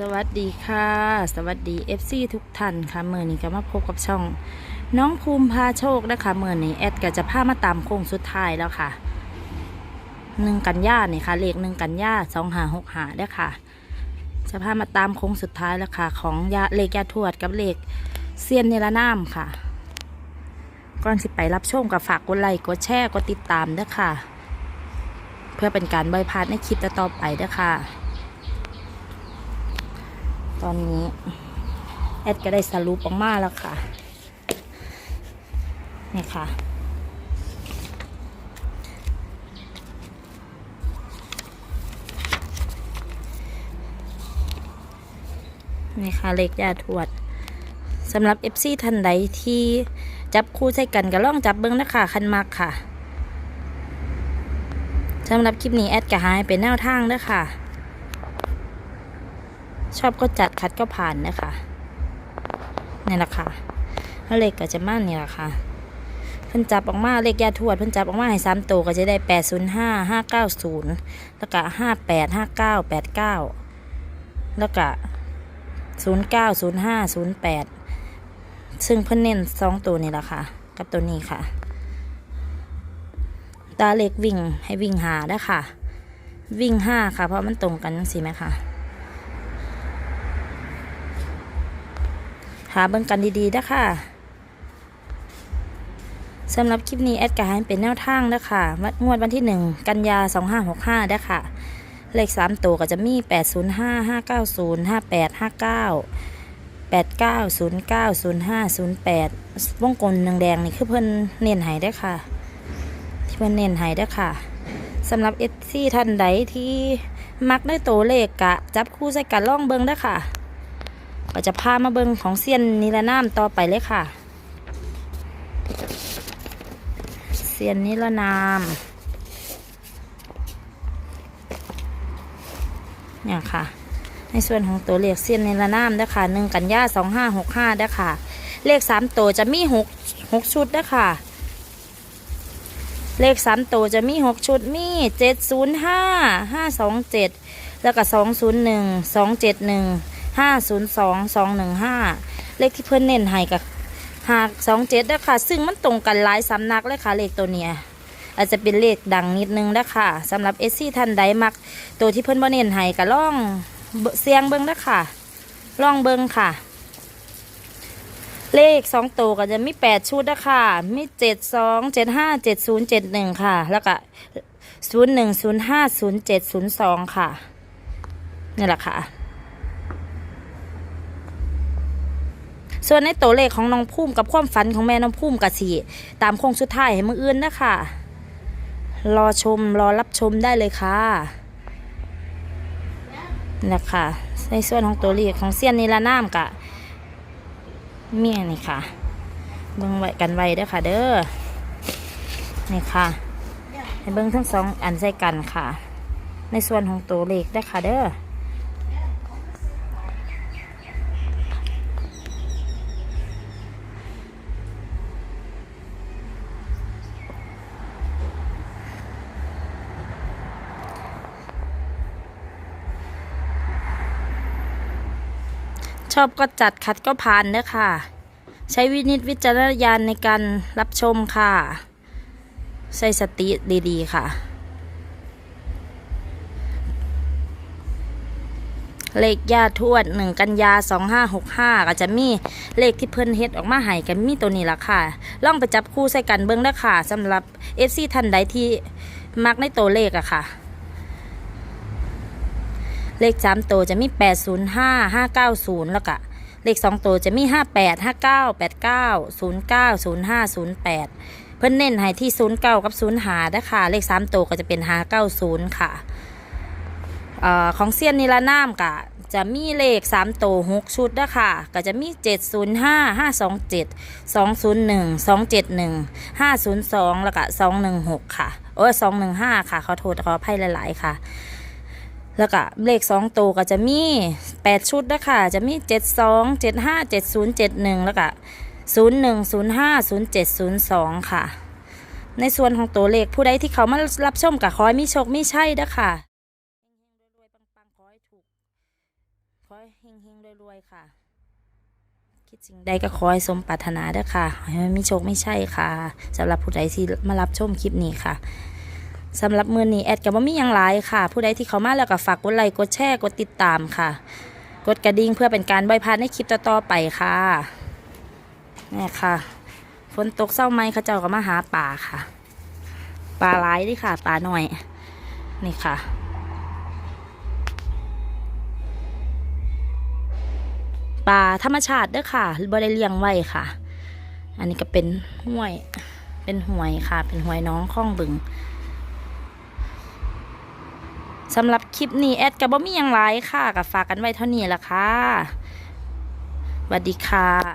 สวัสดีค่ะ สวัสดี FC ทุกท่านค่ะเมื่อนี้ก็มาพบกับช่อง น้องภูมิพาโชคนะคะเมื่อนี้แอดก็จะพามาตามโค้งสุดท้ายแล้วค่ะหนึ่งกันยาเนี่ยค่ะเลขหนึ่งกันยาสองหาหกหาเด้อค่ะ จะพามาตามโค้งสุดท้ายแล้วค่ะ ของยาเลขยาทวดกับเลขเซียนเนรนามค่ะ ก่อนสิไปรับชมกับฝากกดไลค์กดแชร์กดติดตามเด้อค่ะ เพื่อเป็นการบอยพาดในคลิปต่อไปเด้อค่ะ ตอนนี้ แอดก็ได้สรุปออกมาแล้วค่ะ นี่ค่ะ นี่ค่ะเลขยาทวดสำหรับ FC ท่านใดที่จับคู่ใช้กันก็ล่องจับเบิ้งนะคะคันมากค่ะสำหรับคลิปนี้แอดก็หายเป็นแนวทางเด้อค่ะ ชอบก็จัดคัดก็ผ่านนะคะนี่แหละค่ะเลขก็จะมานี่แหละค่ะเพิ่นจับออกมาเลขยาทวดเพิ่นจับออกมาให้สามตัวก็จะได้แปดศูนย์ห้าห้าเก้าศูนย์แล้วก็ห้าแปดห้าเก้าแปดเก้าแล้วก็ศูนย์เก้าศูนย์ห้าศูนย์แปดซึ่งเพิ่นเน้นสองตัวนี่แหละค่ะ กับตัวนี้ค่ะ ตาเล็กวิ่งให้วิ่งหาได้ค่ะ วิ่งห้าค่ะ เพราะมันตรงกันสิไหมคะ หาเบิ่งกันดีๆนะคะสำหรับคลิปนี้แอดกายเป็นแนวทางนะคะวัดงวดวันที่หนึ่งกันยาสองห้าหกห้าได้ค่ะ เลขสามตัวก็จะมีแปดศูนย์ห้าห้าเก้าศูนย์ห้าแปดห้าเก้าแปดเก้าศูนย์เก้าศูนย์ห้าศูนย์แปดวงกลแดงๆนี่คือเพิ่นเน้นหายได้ค่ะ ที่เพิ่นเน้นหายได้ค่ะสำหรับเอซี่ท่านใดที่มักได้ตัวเลขกะ จับคู่ใส่กันล่องเบิงได้ค่ะ ก็จะพามาเบิงของเซียนนิรนามต่อไปเลยค่ะเซียนนิรนามเนี่ยค่ะ ในส่วนของตัวเลขเซียนนิรนามนะคะหนึ่งกันยาสองห้าหกห้าได้ค่ะเลขสามตัวจะมีหกหกชุดได้ค่ะเลขสามตัวจะมีหกชุดมีเจ็ดศูนย์ห้าห้าสองเจ็ดแล้วก็สองศูนย์หนึ่งสองเจ็ดหนึ่ง ห้าศูนย์สองสองหนึ่งห้าเลขที่เพื่อนเน้นให้กับหากสองเจ็ดนะคะซึ่งมันตรงกันหลายสำนักเลยค่ะเลขตัวเนี้ยอาจจะเป็นเลขดังนิดนึงนะคะสำหรับเอซี่ท่านใดมัก ตัวที่เพื่อนบ่เน้นให้ก็ล่องเบิ่งเสียงเบิ้งนะคะล่องเบิ้งค่ะ เลขสองตัวก็จะมีแปดชุดนะคะมีเจ็ดสองเจ็ดห้าเจ็ดศูนย์เจ็ดหนึ่งค่ะ แล้วก็ศูนย์หนึ่งศูนย์ห้าศูนย์เจ็ดศูนย์สองค่ะนี่แหละค่ะ ส่วนในตัวเลขของน้องพุ่มกับความฝันของแม่น้องพุ่มกับสีตามโค้งสุดท้ายให้มืออื่นนะคะรอชมรอรับชมได้เลยค่ะนะคะในส่วนของตัวเลขของเซียนนิรนามกะเมียนี่ค่ะเบิ่งไว้กันไว้เด้อค่ะ เด้อนี่ค่ะให้เบิ่งทั้งสองอันใส่กันค่ะ ในส่วนของตัวเลขได้อค่ะเด้อ ชอบก็จัดขัดก็ผ่านเด้อค่ะ ใช้วินิจวิจารณญาณในการรับชมค่ะ ใส่สติดีๆค่ะ เลขยาทวดหนึ่งกันยาสองห้าหกห้าก็จะมีเลขที่เพิ่นเฮ็ดออกมาให้กันมีตัวนี้ละค่ะ ลองไปจับคู่ใส่กันเบิ้งได้อค่ะสำหรับเอฟซีท่านใดที่มักในตัวเลขอะค่ะ เลขสามตัวจะมีแปดศูนย์ห้าห้าเก้าศูนย์แล้วก็เลขสองตัวจะมีห้าแปดห้าเก้าแปดเก้าศูนย์เก้าศูนย์ห้าศูนย์แปดเพิ่นเน้นให้ที่ศูนย์เก้ากับศูนย์หาได้ค่ะ เลขสามตัวก็จะเป็นห้าเก้าศูนย์ค่ะเอ่อของเซียนนิรนามกะจะมีเลขสามตัวหกชุดนะค่ะ ก็จะมีเจ็ดศูนย์ห้าห้าสองเจ็ดสองศูนย์หนึ่งสองเจ็ดหนึ่งห้าศูนย์สองแล้วก็สองหนึ่งหกค่ะ โอ้ยสองหนึ่งห้าค่ะ ขอโทษขออภัยหลาย ๆ ค่ะ แล้วก็เลขสองตัวก็จะมีแปดชุดนะคะจะมีเจ็ดสองเจ็ดห้าเจ็ดศูนย์เจ็ดหนึ่งแล้วก็ศูนย์หนึ่งศูนย์ห้าศูนย์เจ็ดศูนย์สองค่ะ ในส่วนของตัวเลขผู้ใดที่เขามารับชมกับขอให้มีโชคมีชัยนะคะขอให้เฮงๆรวยๆค่ะ คิดสิ่งใดก็ขอให้สมปรารถนาเด้อค่ะให้มันมีโชคไม่ใช่ค่ะสำหรับผู้ใดที่มารับชมคลิปนี้ค่ะ สำหรับมือนี้แอดกับว่ามียังหลายค่ะ ผู้ใดที่เขามาแล้วก็ฝากกดไลค์กดแชร์กดติดตามค่ะ กดกระดิ่งเพื่อเป็นการบ่อยพาดในคลิปต่อๆไปค่ะนี่ค่ะฝนตกเศร้าไหมเขาเจ้าก็มาหาป่าค่ะปลาหลายดิค่ะปลาหน่อย นี่ค่ะ ปลาธรรมชาติด้อค่ะบ่ได้เลียงไว้ค่ะ อันนี้ก็เป็นห้วย เป็นห้วยค่ะ เป็นห้วยน้องข้องบึง สำหรับคลิปนี้แอดกับบ่มีหยังไลค์ค่ะกับฝากกันไว้เท่านี้ละค่ะสวัสดีค่ะ